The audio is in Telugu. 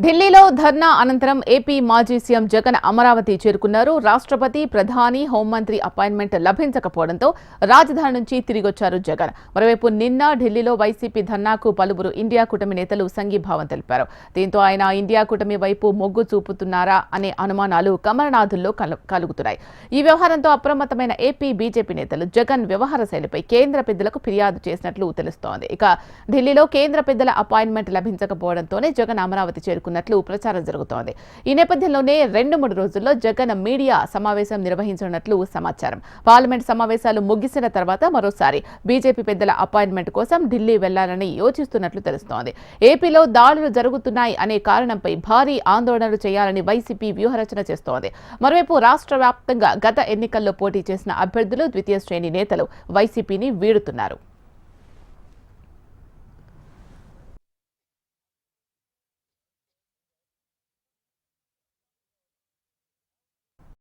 ఢిల్లీలో ధర్నా అనంతరం ఏపీ మాజీ సీఎం జగన్ అమరావతి చేరుకున్నారు. రాష్ట్రపతి ప్రధాని హోంమంత్రి అపాయింట్మెంట్ లభించకపోవడంతో రాజధాని నుంచి తిరిగొచ్చారు జగన్. మరోవైపు నిన్న ఢిల్లీలో వైసీపీ ధర్నాకు పలువురు ఇండియా కూటమి నేతలు సంఘీభావం తెలిపారు. దీంతో ఆయన ఇండియా కూటమి వైపు మొగ్గు చూపుతున్నారా అనే అనుమానాలు కమలనాథుల్లో కలు- కలుగుతున్నాయి. ఈ వ్యవహారంతో అప్రమత్తమైన ఏపీ బీజేపీ నేతలు జగన్ వ్యవహార శైలిపై కేంద్ర పెద్దలకు ఫిర్యాదు చేసినట్లు తెలుస్తోంది. ఇక ఢిల్లీలో కేంద్ర పెద్దల అపాయింట్మెంట్ లభించకపోవడంతోనే జగన్ అమరావతి చేరుకున్నట్లు ప్రచారం జరుగుతోంది. ఈ నేపథ్యంలోనే రెండు మూడు రోజుల్లో జగన్ మీడియా సమావేశం నిర్వహించనున్నట్లు సమాచారం. పార్లమెంట్ సమావేశాలు ముగిసిన తర్వాత మరోసారి బీజేపీ పెద్దల అపాయింట్మెంట్ కోసం ఢిల్లీ వెళ్ళాలని యోచిస్తున్నట్లు తెలుస్తోంది. ఏపీలో దాడులు జరుగుతున్నాయి అనే కారణంపై భారీ ఆందోళనలు చేయాలని వైసీపీ వ్యూహరచన చేస్తోంది. మరోవైపు రాష్ట్ర వ్యాప్తంగా గత ఎన్నికల్లో పోటీ చేసిన అభ్యర్థులు ద్వితీయ శ్రేణి నేతలు వైసీపీని వీడుతున్నారు.